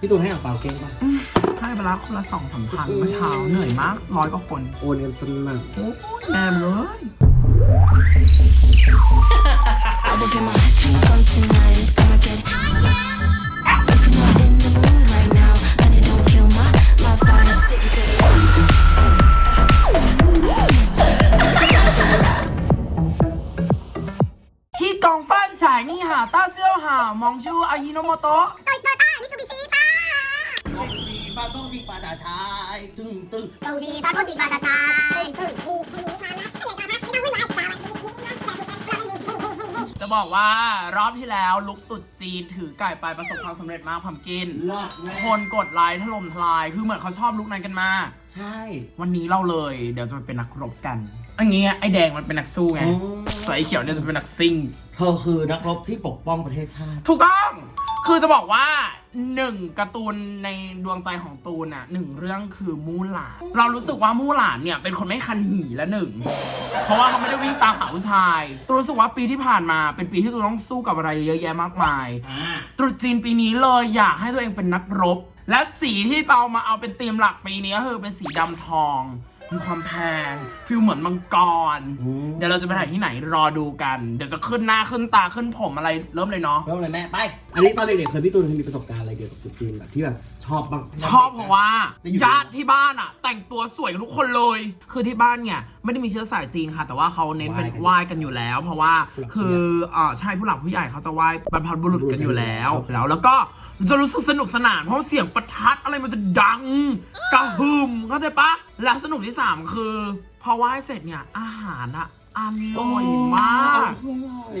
พี่ตูนให้อ่างเปาเก่งปะให้ไปละคนละสองสามพันเมื่อเช้าเหนื่อยมากร้อยกว่าคน โอนกันสนั่นโอ้ยแอมเลย I will get my drink on tonight. I'ma get If you're not in the mood right now, and it don't kill my my vibe. Take it to the ที่กองฟ้านฉายนี่หาต้าเจี้ยวหามองชูอายิโนโมโตะ สีฟ้าต้องสีฟ้าตาชายตึงตึงตรงสีฟ้าพ่นสีฟ้าตาชายตึ้งมีไม่มีความรักไม่ได้ความรักไม่ต้องวุ่นวายสวัสดีนี่นะแต่ทุกคนเราไม่มีเฮ้งเฮ้งเฮ้งเฮ้งจะบอกว่ารอบที่แล้วลุกตุดจีนถือไก่ไปประสบความสำเร็จมากพัมกินเลิศแม่คนกดไลค์ถล่มทลาย คือเหมือนเขาชอบลุกนั้นกันมาก ใช่วันนี้เราเลยเดี๋ยวจะไปเป็นนักรบกัน อันนี้ไอ้แดงมันเป็นนักสู้ไงอ๋อส่วนไอ้เขียวเนี่ยจะเป็นนักซิ่ง เธอคือนักรบที่ปกป้องประเทศชาติ ถูกต้อง คือจะบอกว่าหนึ่งการ์ตูนในดวงใจของตูนอะหนึ่งเรื่องคือมู่หลาน เรารู้สึกว่ามู่หลานเนี่ยเป็นคนไม่คันหีและหนึ่ง เพราะว่าเขาไม่ได้วิ่งตามหาผู้ชายตูนรู้สึกว่าปีที่ผ่านมาเป็นปีที่ตูนต้องสู้กับอะไรเยอะแยะมากมาย ตรุษจีนปีนี้เลยอยากให้ตัวเองเป็นนักรบ และสีที่เรามาเอาเป็นธีมหลักปีนี้ก็คือเป็นสีดำทอง มีความแพงฟิลเหมือนมังกร เดี๋ยวเราจะไปถ่ายที่ไหนรอดูกัน เดี๋ยวจะขึ้นหน้าขึ้นตาขึ้นผมอะไรเริ่มเลยเนาะเริ่มเลยแม่ไป อันนี้ตอนเด็กๆเคยพี่ตูนเคยมีประสบการณ์อะไรเกี่ยวกับจุดจีนแบบที่แบบชอบบ้างชอบเพราะว่าได้อยู่ญาติที่บ้านอะแต่งตัวสวยกันทุกคนเลย คือที่บ้านเนี่ยไม่ได้มีเชื้อสายจีนค่ะ แต่ว่าเขาเน้นเป็นไหว้กันอยู่แล้ว เพราะว่าคือเอ่อใช่ผู้หลักผู้ใหญ่เขาจะไหว้บรรพบุรุษกันอยู่แล้วแล้วแล้วก็ จะรู้สึกสนุกสนานเพราะเสียงประทัดอะไรมันจะดังกระหึ่มเข้าใจปะและสนุกที่สามคือพอไหว้เสร็จเนี่ยอาหารอะอร่อยมากอร่อย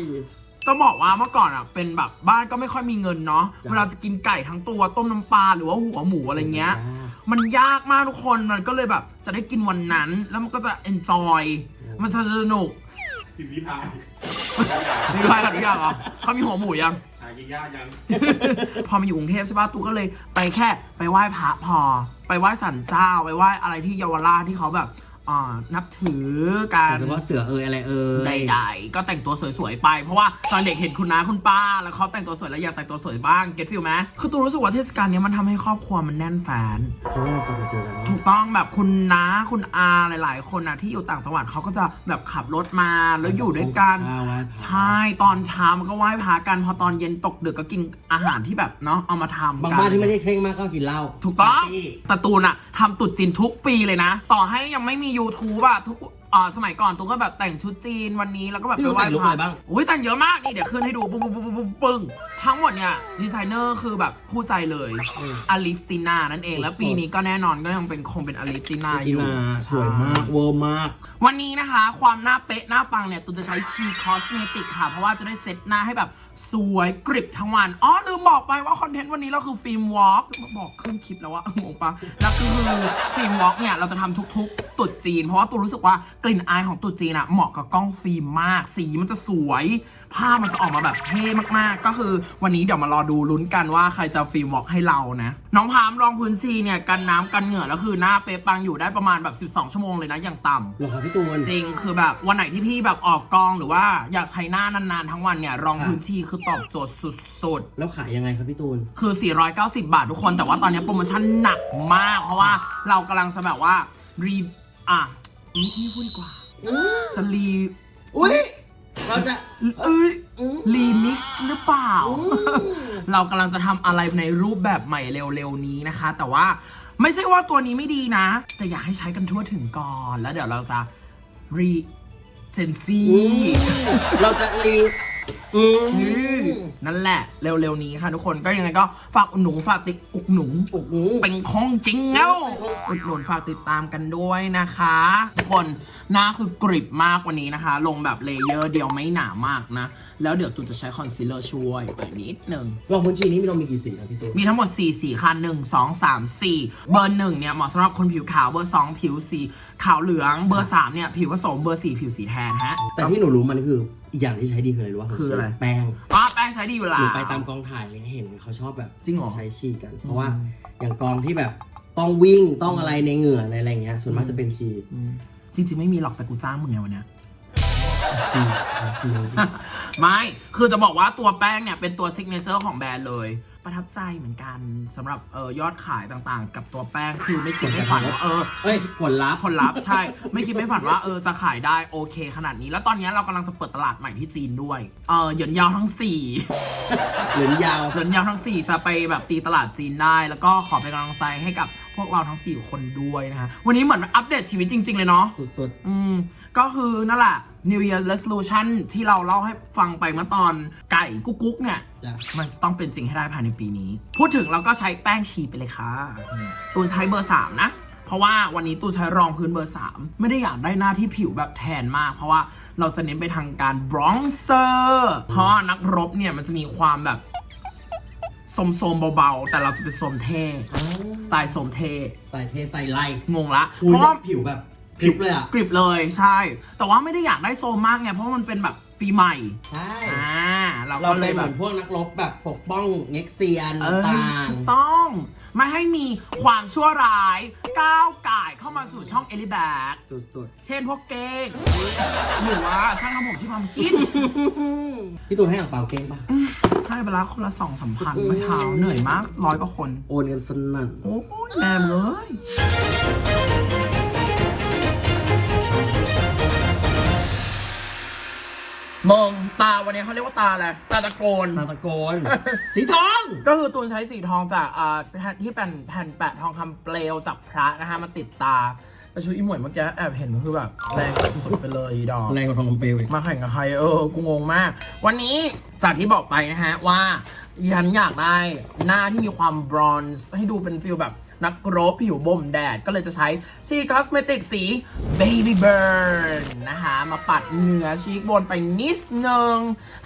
ต้องบอกว่าเมื่อก่อนอะเป็นแบบบ้านก็ไม่ค่อยมีเงินเนาะจ้ะเวลาจะกินไก่ทั้งตัวต้มน้ำปลาหรือว่าหัวหมูอะไรเงี้ยจ้ามันยากมากทุกคนมันก็เลยแบบ จะได้กินวันนั้น แล้วมันก็จะ enjoy มันจะสนุกพิมพ์ริพายมีด้วยกันทุกอย่างเหรอเขามีหัวหมูยังหา กินยากยังพอมาอยู่กรุงเทพใช่ป่ะตูก็เลยไปแค่ไปไหว้พระพอ ไปไหว้สันเจ้า ไปไหว้อะไรที่เยาวราชที่เขาแบบ อ่านับถือกันแต่ว่าเสือเอยอะไรเอยใดๆก็แต่งตัวสวยๆไป เพราะว่าตอนเด็กเห็นคุณน้าคุณป้า แล้วเขาแต่งตัวสวยแล้วอยากแต่งตัวสวยบ้างเก็ตฟิลไหมคือตูรู้สึกว่าเทศกาลเนี้ยมันทำให้ครอบครัวมันแน่นแฟน เพราะว่าเรากลับมาเจอกันถูเนาะกต้องแบบคุณน้าคุณอาหลาย ๆ คนนะที่อยู่ต่างจังหวัดเขาก็จะแบบขับรถมาแล้วอยู่ด้วยกันข้าวไว้ใช่ตอนเช้ามันก็ไหว้พระกันพอตอนเย็นตกดึกก็กินอาหารที่แบบเนาะเอามาทำบางกันบ้านที่ไม่ได้เคร่งมากก็กินเหล้าถูกต้องปาร์ตี้แตตูนอะทำตรุดจีนทุกปีเลยนะ ต่อให้ยังไม่มี YouTube อะทุก อ่าสมัยก่อนตูก็แบบแต่งชุดจีนวันนี้แล้วก็แบบพี่ไปรู้ไหว้แต่งลุคพอะไรระบ้าง อุ้ยแต่งเยอะมากนี่เดี๋ยวขึ้นให้ดูปึ้งปึ้งปึ้งปึ้งปึ้งปึ้งทั้งหมดเนี่ยดีไซเนอร์คือแบบคู่ใจเลยอืม อลิฟติน่านั่นเอง แล้วปีนี้ก็แน่นอนก็ยังเป็นคงเป็นอลิฟติน่าอกินยู่มาสวยมากเวอร์มาก วันนี้นะคะ ความหน้าเป๊ะหน้าปังเนี่ยตูนจะใช้ชีคอสเมติกค่ะ เพราะว่าจะได้เซตหน้าให้แบบสวยกริบทั้งวัน อ๋อ ลืมบอกไปว่าคอนเทนต์วันนี้เราคือฟิล์มวอล์กบอกครึ่งคลิปแล้วว่า งงปะแล้วคือฟิล์มวอล์กเนี่ย เราจะทำทุกๆตรุดจีน เพราะว่าตูนรู้สึกว่ากลิ่นอายของตรุดจีนอะเหมาะกับกล้องฟิล์มมาก สีมันจะสวย ภาพมันจะออกมาแบบเท่มากๆ ก็คือวันนี้เดี๋ยวมารอดูลุ้นกันว่าใครจะฟิล์มวอล์กให้เรานะ น้องพามรองพื้นซีเนี่ยกันน้ำกันเหงื่อแล้วคือหน้าเป๊ะปังอยู่ได้ประมาณแบบ 12 ชั่วโมงเลยนะอย่างต่ำเหรอครับพี่ตูน จริงคือแบบวันไหนที่พี่แบบออกกองหรือว่าอยากใช้หน้านานๆ ทั้งวันเนี่ย รองพื้นที่คือตอบโจทย์สุดแล้วขายยังไงครับพี่ตูน ๆ คือ 490 บาททุกคน แต่ว่าตอนนี้โปรโมชั่นหนักมาก เพราะว่าเรากำลังจะแบบว่ารีอะ นี่ไม่พูดดีกว่าจะรีอุ้ยเราจะเอ้ยรีมิกซ์หรือเปล่า เรากำลังจะทำอะไรในรูปแบบใหม่เร็วๆนี้นะคะ แต่ว่าไม่ใช่ว่าตัวนี้ไม่ดีนะ แต่อยากให้ใช้กันทั่วถึงก่อน แล้วเดี๋ยวเราจะรีเจนซี่เราจะรี อืมนั่นแหละ เร็วๆนี้ค่ะทุกคนก็ยังไงก็ฝากอุดหนุนฝากติดอุกหนุนโอ้โหเป็นของจริงเง้าอุดหนุนฝากติดตามกันด้วยนะคะ ทุกคนหน้าคือกริบมากวันนี้นะคะ ลงแบบเลเยอร์เดียวไม่หนามากนะ แล้วเดี๋ยวจูนจะใช้คอนซีลเลอร์ช่วยไปนิดหนึ่งลองพื้นชีนี้มีเรามีกี่สีครับพี่ตูนมีทั้งหมด 4 สีค่ะ 1 2 3 4 เบอร์ 1 เนี่ยเหมาะสำหรับคนผิวขาวเบอร์ 2 ผิวสีขาวเหลืองเบอร์ 3 เนี่ยผิวผสมเบอร์ 4 ผิวสีแทนฮะแต่ที่หนูรู้มันคืออีกอย่างที่ใช้ดีคืออะไรรู้ป่ะคืออะไร แป้งอ๋อแป้งใช้ดีอยู่หแล้นูวไปตามกองถ่ายเลยเห็นเขาชอบแบบจริงเหรอใช้ฉีดกัน เพราะว่าอย่างกองที่แบบต้องวิ่งต้องอะไรในเหงื่อในอะไรเงี้ยส่วนมากจะเป็นฉีดอืมจริงๆไม่มีหรอกแต่กูจ้างมึงไงวันเนี้ย ฉีดฉีดไม่ คือจะบอกว่าตัวแป้งเนี่ยเป็นตัวซิกเนเจอร์ของแบรนด์เลยไปประทับใจเหมือนกันสำหรับเออยอดขายต่างๆ กับตัวแป้งคือไม่คิดไม่ฝันว่าเออ เอ้ยผลลัพธ์ผลลัพธ์ใช่ ไม่คิดไม่ฝันว่าเออจะขายได้โอเค ขนาดนี้ แล้วตอนนี้เรากำลังจะเปิดตลาดใหม่ที่จีนด้วยเออเหยินยาวทั้งสี่เหรือนยาวเหยินยาวทั้งสี่จะไปแบบตีตลาดจีนได้ แล้วก็ขอเป็นกำลังใจให้กับพ วกเราทั้งสี่คนด้วยนะคะวันนี้เหมือนอัปเดตชีวิตจริง ๆ เลยเนาะ สุดอืม ก็คือนั่นแหละ New Year Resolution ที่เราเล่าให้ฟังไปเมื่อตอนไก่กุ๊กกุ๊กเนี่ย ๆจ้ะมันจะต้องเป็นจริงให้ได้ภายในปีนี้ พูดถึงเราก็ใช้แป้งชีไปเลยค่ะ ตูนใช้เบอร์ 3 นะ เพราะว่าวันนี้ตูนใช้รองพื้นเบอร์ 3 ไม่ได้อยากได้หน้าที่ผิวแบบแทนมาก เพราะว่าเราจะเน้นไปทางการบรอนเซอร์ เพราะว่านักรบเนี่ยมันจะมีความแบบ สมโสมๆเบาๆ แต่เราจะเป็นโสมเท่สไตล์โสมเท่ใส่เทใส่ไล่งงละคุเพยราะว่า ผิวแบบคลิปเลยอะ กริบเลยใช่ แต่ว่าไม่ได้อยากได้โซมมากไง เพราะว่ามันเป็นแบบปีใหม่ ใช่ อ่า เราเราก็เลเป็ยนเหแบมือบนพวกนักรบแบบปกป้องเน็กเซียนเออต่างถูกต้อง ไม่ให้มีความชั่วร้ายก้าวก่ายเข้ามาสู่ช่องเอลิแบกๆสุดเช่นพวกเก้งหรือว่าช่างทำผมที่พัมกิน ๆ พี่ตูนให้อ่างเปาเก้งปะ ให้ไปละคนละสองสามพันเมื่อเช้าเหนื่อยมากร้อยกว่าคน โอนกันสนั่น โอ้ยแม่มงเลยมองตาวันนี้เขาเรียกว่าตาอะไรตาตะโกน ตาตะโกน สีทอง ก็คือตูนใช้สีทองจากอ่าแผ่นที่เป็นแผ่นแปะทองคำเปลวจากพระนะคะมาติดตา แต่ชุดอีหมวยเมื่อกี้แอบเห็นคือแบบแรงสุดไปเลยอีดอก แรงกว่าทองคำเปลวอีกมาแข่งกับใครเออ กูงงมาก วันนี้จากที่บอกไปนะฮะว่าฉันอยากได้หน้าที่มีความบรอนซ์ให้ดูเป็นฟิลแบบนักรบผิวบ่มแดด ก็เลยจะใช้ชีคอสเมติกสี Baby Burn นะคะมาปัดเหนือชีกบนไปนิดนึง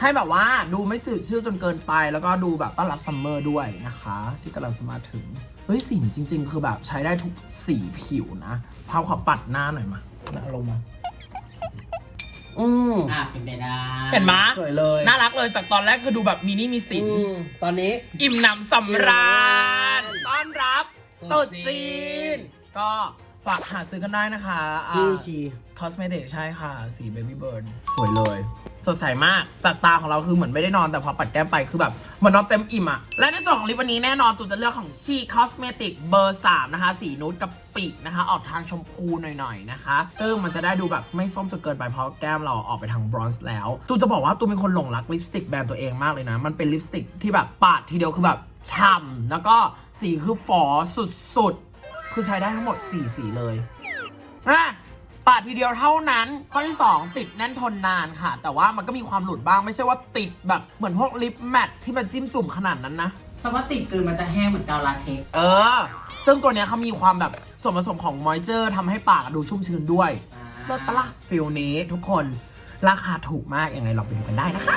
ให้แบบว่าดูไม่จืดชืดจนเกินไป แล้วก็ดูแบบต้อนรับซัมเมอร์ด้วยนะคะ ที่กำลังจะมาถึง เฮ้ยสีจริง ๆ คือแบบใช้ได้ทุกสีผิวนะพาวขอปัดหน้าหน่อยมาหน้าลงมา อืมอะเป็นไปได้เห็นไหมสวยเลย น่ารักเลยจากตอนแรกคือดูแบบมินิมีสิน อืมตอนนี้ อิ่มหนำสำราญต้อนรับตรุตรุษษจีจีนนก็ฝากหาซื้อกันได้นะคะพี่ชี คอสเมติกใช่ค่ะ สีเบบี้เบิร์นสวยเลย สดใสมากจากตาของเราคือเหมือนไม่ได้นอนแต่พอปัดแก้มไปคือแบบเหมือนนอนเต็มอิ่มอะและในส่วนของลิปวันนี้แน่นอนตูจะเลือกของชีคอสเมติกเบอร์3นะคะสีนูดกับปีกนะคะ ออกทางชมพูหน่อยๆนะคะ ซึ่งมันจะได้ดูแบบไม่ส้มจนเกินไปเพราะแก้มเราออกไปทางบรอนซ์แล้วตูจะบอกว่าตูเป็นคนหลงรักลิปสติกแบรนด์ตัวเองมากเลยนะ มันเป็นลิปสติกที่แบบปาดทีเดียวคือแบบฉ่ำแล้วก็สีคือฝอสุดๆคือใช้ได้ทั้งหมด4สีเลยอะ ปาดทีเดียวเท่านั้น ข้อที่ 2 ติดแน่นทนนานค่ะ แต่ว่ามันก็มีความหลุดบ้างไม่ใช่ว่าติดแบบเหมือนพวกลิปแมทที่มันจิ้มจุ่มขนาดนั้นนะเพราะว่าติดกลืนมันจะแห้งเหมือนกาวลาเท็กซ์เออ ซึ่งตัวเนี้ยเขามีความแบบส่วนผสมของมอยเจอร์ทำให้ปากดูชุ่มชื้นด้วยรสปะละฟิลนี้ทุกคนราคาถูกมากยังไงลองไปดูกันได้นะคะ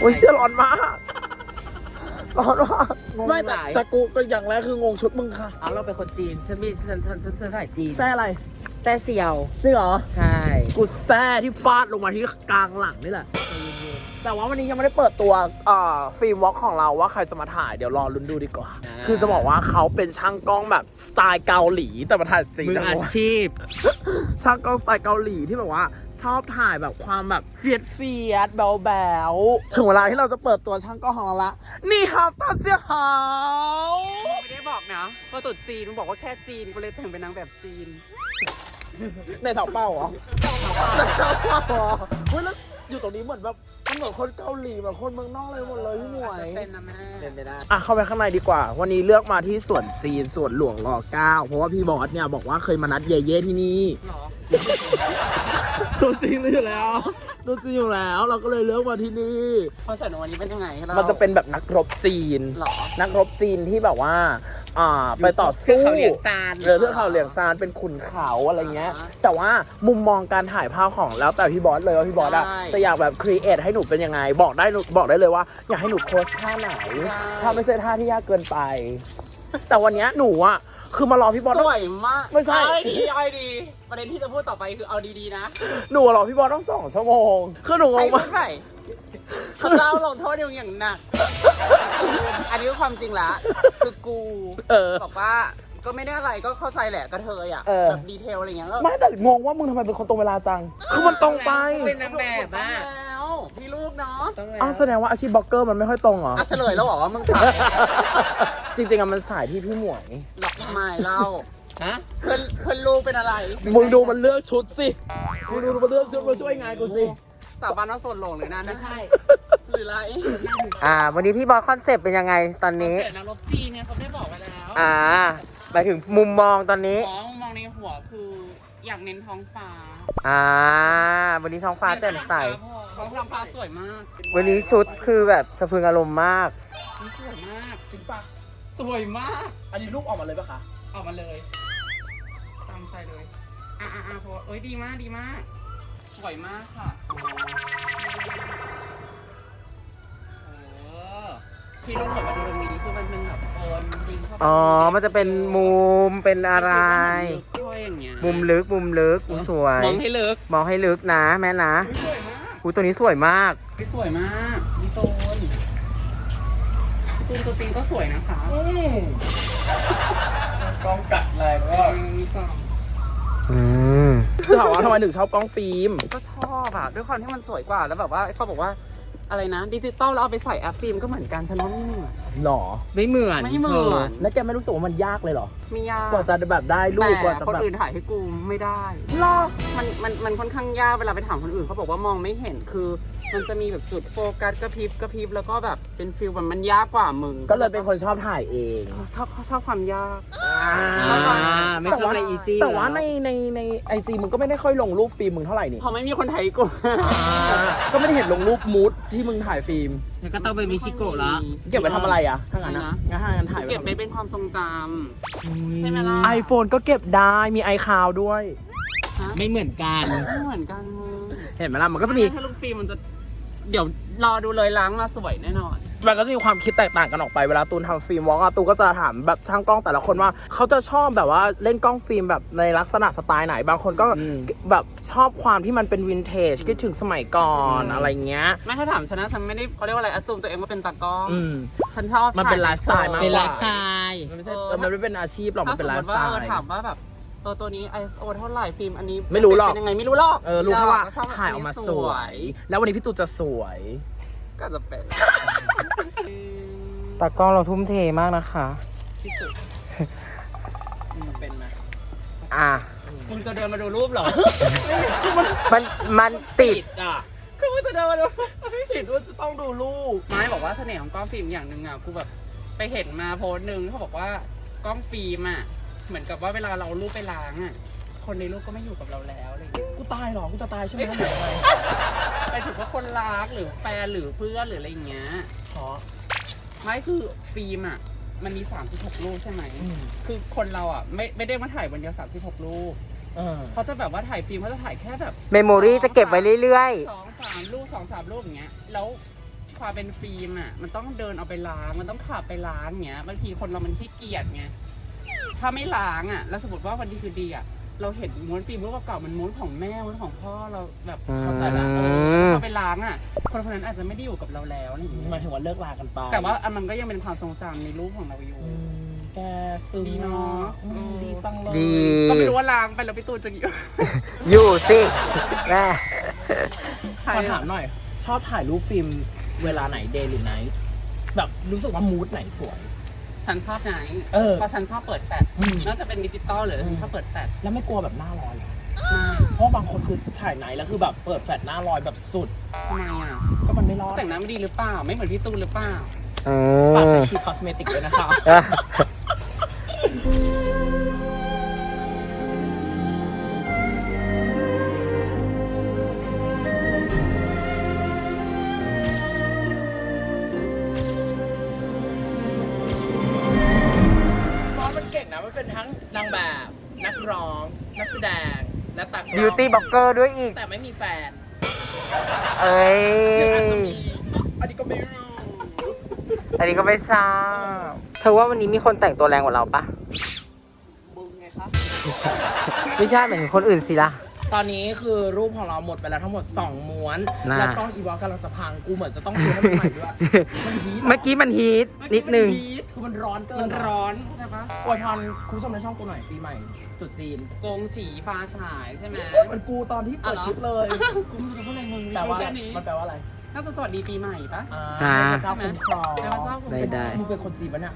โอ้ยเชี่ยร้อนมาก ร้อนมาก ไม่แต่แต่กูก็อย่างแรกคืองงชุดมึงค่ะอ๋อเราเป็นคนจีนฉันมีฉันฉันฉันฉันสายจีนแซ่อะไรแซ่เซียว จริงเหรอ ใช่ กูแซ่ที่ฟาดลงมาที่กลางหลังนี่แหละ แต่ว่าวันนี้ยังไม่ได้เปิดตัวอ่าฟิล์มวอล์กของเราว่าใครจะมาถ่ายเดี๋ยวรอลุ้นดูดีกว่า คือจะบอกว่าเขาเป็นช่างกล้องแบบสไตล์เกาหลีแต่มาถ่ายจริงมือจังอาเลยชีพ ช่างกล้องสไตล์เกาหลีที่แบบว่าชอบถ่ายแบบความแบบเฟียดเฟียดแบวแบวถึงเวลาที่เราจะเปิดตัวช่างกล้องของเราละนี่ฮาวตาเจียฮาวไม่ได้บอกนะว่าตุ๊ดจีนมันบอกว่าแค่จีนก็เลยแต่งเป็นนางแบบจีน ในเถาเป้าเหรอในเถาเป้าเหรอเฮ้ยแล้วอยู่ตรงนี้เหมือนแบบ มันเหมือนคนเกาหลีเหมือนคนเมืองนอกเลยหมดเลยพี่หมวย เป็นนะแม่เป็นไปได้อะเข้าไปข้างในดีกว่า วันนี้เลือกมาที่สวนจีนสวนหลวงรอเก้าเพราะว่าพี่บอสเนี่ยบอกว่าเคยมานัดเย่เย่ที่นี่หรอตัวจริงอยู่แล้ว ตัวจริงอยู่แล้ว เราก็เลยเลือกมาที่นี่พอใส่หนูวันนี้เป็นยังไงให้เรามันจะเป็นแบบนักรบจีน หรอ นักรบจีนที่แบบว่า อ่าไปต่อสู้เขาเหลียงซานเออเทือกเขาเหลียงซานเป็นขุนเขาอะไรเงี้ย อ่าแต่ว่ามุมมองการถ่ายภาพของแล้วแต่พี่บอสเลยว่าพี่บอสอะใช่จะอยากแบบครีเอทให้หนูเป็นยังไง บอกได้หนูบอกได้เลยว่า อยากให้หนูโพสท่าไหนถ้าไม่ใช่ท่าที่ยากเกินไป แต่วันเนี้ยหนูอะคือมารอพี่บอส สวยมากไม่ใช่ เอาดีเอาดี ประเด็นที่จะพูดต่อไปคือเอาดีๆนะหนูรอพี่บอสต้องสองชั่วโมงคือหนูงใครงพูมากดใคร เขาเจ้าลงโทษอยู่อย่างหนัก อันนี้คือความจริงละ คือกูเออ บอกว่าก็ไม่ได้อะไรก็เข้าใจแหละกระเทยอะเออ แบบดีเทลอะไรเงี้ยก็ไม่แต่งงว่ามึงทำไมเป็นคนตรงเวลาจัง คือมันตรงไปเป็นนางแบบต้ออะงแล้วพี่ลูกเนาะต้องแล้วอ้าวแสดงว่าอาชีพบล็อกเกอร์มันไม่ค่อยตรงเหรอ อะเฉลยแล้วเหรอว่ามึงถามจริงๆอะมันสายที่พี่หมวย หลอกทำไมเล่าฮะเพื่อนเพื่อนลูกเป็นอะไรมึงดูมันเลือกชุดสิ มึงดูมันเลือกชุดมาช่วยงานกูสิ สาบานว่าโสดหลงหรือนั่นนะใช่หรืออะไรอ่า วันนี้พี่บอสคอนเซปต์เป็นยังไงตอนนี้ เกิดนรกจีนเนี่ยเขาได้บอกไว้แล้วอ่าหมายถึงมุมมองตอนนี้ อ๋อมองในหัวคืออยากเน้นท้องฟ้าอ่า วันนี้ท้องฟ้าแจ่มใส ท้องฟ้าสวยมากวันนี้ชุดคือแบบสะพรึงอารมณ์มาก นี่สวยมาก จริงปะสวยมาก อันนี้รูปออกมาเลยปะคะ ออกมาเลย ตามใจเลย อะอะอะพอเอ้ยดีมากดีมากส วยมากค่ะ เออ พี่ลูกเปิดมาดูตรงนี้คือมันเป็นแบบโอนยิงเข้าไปอ๋อ มันจะเป็นมุมเป็นอะไรค่อยอย่างเงี้ยมุมลึกมุมลึกอุ๊ยสวย มองให้ลึกมองให้ลึกนะแม่นะสวยมาก อุ้ยตัวนี้สวยมาก พี่สวยมากพี่โตนตูนตัวตีนก็สวยนะคะกล้องกัดแรงก็มีกล่อง อืมคือถามว่าทำไมถึงชอบกล้องฟิล์ม ก็ชอบอะด้วยความที่มันสวยกว่าแล้วแบบว่าเขาบอกว่าอะไรนะดิจิตอลแล้วเอาไปใส่แอปฟิล์มก็เหมือนกันฉันว่าไม่เหมือนหรอ ไม่เหมือนไม่เหมือน แล้วแกไม่รู้สึกว่ามันยากเลยเหรอ ไม่ยากกว่าจะแบบได้รูปกว่าแต่จะคนแบบอื่นถ่ายให้กูไม่ได้หรอมันมันมันค่อนข้างยากเวลาไปถามคนอื่นเขาบอกว่ามองไม่เห็นคือ มันจะมีแบบจุดโฟกัสกระพริบกระพริบแล้วก็แบบเป็นฟิลแบบมันยากกว่ามึงก็เลยเป็นคนชอบถ่ายเองเขาชอบเขาชอบความยาก อ่าไม่ชอบอะไรอีซี่แต่ว่าในในในไอจีมึงก็ไม่ได้ค่อยลงรูปฟิล์มมึงเท่าไหร่นี่พอไม่มีคนถ่ายให้กูก็ไม่ได้เห็นลงรูปมูดที่มึงถ่ายฟิล์มแล้วก็ต้องไปมิชิโกะละเก็บไว้ทำอะไรอะถ้างั้นนะงั้นถ้างั้นถ่ายเก็บไปเป็นความทรงจำใช่ไหมล่ะไอโฟนก็เก็บได้มีไอคาวด้วย ไม่เหมือนกัน ไม่เหมือนกันมึงเห็นไหมล่ะมันก็จะมี ถ้าลูกฟิล์มมันจะ เดี๋ยวรอดูเลยล้างมาสวยแน่นอน มันก็จะมีความคิดแตกต่างกันออกไปเวลาตูนทำฟิล์มวอล์กอะตูนก็จะถามแบบช่างกล้องแต่ละคนว่า เขาจะชอบแบบว่าเล่นกล้องฟิล์มแบบในลักษณะสไตล์ไหน บางคนก็แบบชอบความที่มันเป็นวินเทจคิดถึงสมัยก่อนอะไรเงี้ย ไม่ถ้าถามฉันนะฉันไม่ได้เขาเรียกว่าอะไรอ s ซูมตัวเองว่าเป็นตากล้องอืม ฉันชอบมันเป็นถ่ยไลฟ์สไตล์มากเป็นกไลว่าฟ์สไตล์ มันไม่ใช่เออ มันไม่เป็นอาชีพหรอกมัถ้านเป็สนมไลมฟ์ติสไตว่าเออล์ ถามว่าแบบ ตัวตัวนี้ ISO เท่าไหร่ฟิล์มอันนี้ไม่รู้หรอก เป็นยังไงไม่รู้หรอกเออรู้แค่ว่าชบแบบถ่ายออกมาสวย แล้ววันนี้พี่ตูนจะสวย ก็จะเป็นตากล้องเราทุ่มเทมากนะคะ ที่สุดเป็นไหมอะ คุณจะเดินมาดูรูปเหรอ มันมันติดอะ คือมึงจะเดินมาดูไม่ผิดว่าจะต้องดูรูปไม่บอกว่าเสน่ห์ของกล้องฟิล์มอย่างหนึ่งอะกูแบบไปเห็นมาโพสต์หนึ่งเขาบอกว่ากล้องฟิล์มอะ เหมือนกับว่าเวลาเรารูปไปล้างอะคนในรูปก็ไม่อยู่กับเราแล้วอะไรอย่างเงี้ยกูตายเหรอ กูจะตายใช่ไหมหรือยังไงไปถึงว่าคนรักหรือแฟนหรือเพื่อนหรืออะไรอย่างเงี้ย ขอ ไม่คือฟิล์มอะ มันมี 36 รูปใช่ไหม อืม คือคนเราอะ ไม่ไม่ได้มาถ่ายวันเดียว 36 รูปเออ เขาจะแบบว่าถ่ายฟิล์มเขาจะถ่ายแค่แบบเมมโมรีจะเก็บไว้เรื่อยสองสามรูปสองสามรูปอย่างเงี้ย แล้วความเป็นฟิล์มอะ มันต้องเดินเอาไปล้าง มันต้องขับไปล้างเงี้ย บางทีคนเรามันขี้เกียจไง ถ้าไม่ล้างอะ แล้วสมมติว่าวันดีคือดีอะ เราเห็นม้วนฟิล์มรูปเก่าๆมันม้วนของแม่ม้วนของพ่อเราแบบอืมเข้าใจละเออเราไปล้างอะ คนคนนั้นอาจจะไม่ได้อยู่กับเราแล้วอะไรอย่างเงี้ยหมายถึงว่าเลิกลากันไปแต่ว่าอันมันก็ยังเป็นความทรงจำในรูปของเราอยู่ อืมแกซึ้งดีเนอะอืม ดีจังเลยๆดี ก็ไม่รู้ว่าล้างไปแล้วพี่ตูนจะอยู่ อยู่สิแม่ขอถามหน่อย ชอบถ่ายรูปฟิล์มเวลาไหนเดย์หรือไนท์แบบรู้สึกว่ามูดไหนสวย ฉันชอบไหนเออ เพราะฉันชอบเปิดแฟลชอืมน่าจะเป็นดิจิตอลหรือฉันชอบเปิดแฟลชแล้วไม่กลัวแบบหน้าร้อนเหรอเพราะบางคนคือถ่ายไหนแล้วคือแบบเปิดแฟลชหน้าลอยแบบสุด ทำไมอะก็มันไม่รอดแต่งหน้าไม่ดีหรือเปล่า ไม่เหมือนพี่ตูนหรือเปล่าอืฝากมใช้ชีคอสเมติกด้วยนะคะ อะ นักร้อง นักแสดงและตักบิวตี้บล็อกเกอร์ด้วยอีก แต่ไม่มีแฟนเอ้ย หรืออาจจะมีอันนี้ก็ไม่รู้อันนี้ก็ไม่ทราบเธอว่าวันนี้มีคนแต่งตัวแรงกว่าเราปะมึงไงคะ ไม่ใช่เหมือนคนอื่นสิล่ะ ตอนนี้คือรูปของเราหมดไปแล้วทั้งหมด 2 ม้วน น่า แล้วกล้องอีวอลกำลังจะพังกูเหมือนจะต้องซื้อให้มันใหม่ด้วยมันฮีทเมื่อกี้มันฮีทนิดนึงมัฮีทคือมันร้อนเกินมันร้อนใช่ปะอวยพรคุณผู้ชมในช่องกูหน่อยปีใหม่ตรุษจีนกงสีฟ้าฉายใช่ไหมเหมันกูตอนที่เปิดคลิปเลยกูไมันจะพูดอะไรมึงแต่ว่าแค่นี้ มันแปลว่าอะไรน่าจะสวัสดีปีใหม่ปะ อ่าอ่าให้พระเจ้าคุ้มครองให้พระเจ้าคุ้มครอง ได้มึงเป็นคนจีนปะเนี่ย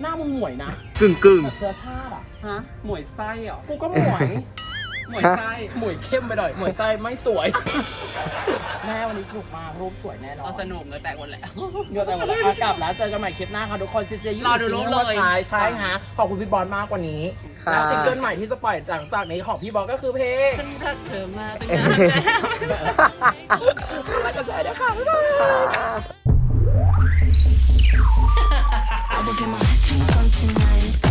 หน้ามึงหมวยนะกึ่งกึ่งแบบเชื้อชาติอะ ฮะหมวยไส้เหรอ กูก็หมวย หมวยไส้หมวยเข้มไปหน่อยหมวยไส้ไม่สวย แม่วันนี้สนุกมากรูปสวยแน่นอนเราสนุกเลยแต่คนแหละโยนแต่หมดแล้วอะกลับแล้วเจอกันใหม่คลิปหน้าค่ะทุกคนซิเจยูรอดูรูปเลยใช่ใช่ฮะขอบคุณพี่บอลมากกว่านี้ค่ะ แล้วซิงเกิลใหม่ที่จะปล่อยหลังจากนี้ของพี่บอลก็คือเพลงฉันรักเธอมาตั้งนานแล้วและกระแสด้วยค่ะบ๊ายบาย I will get my heart drink on tonight.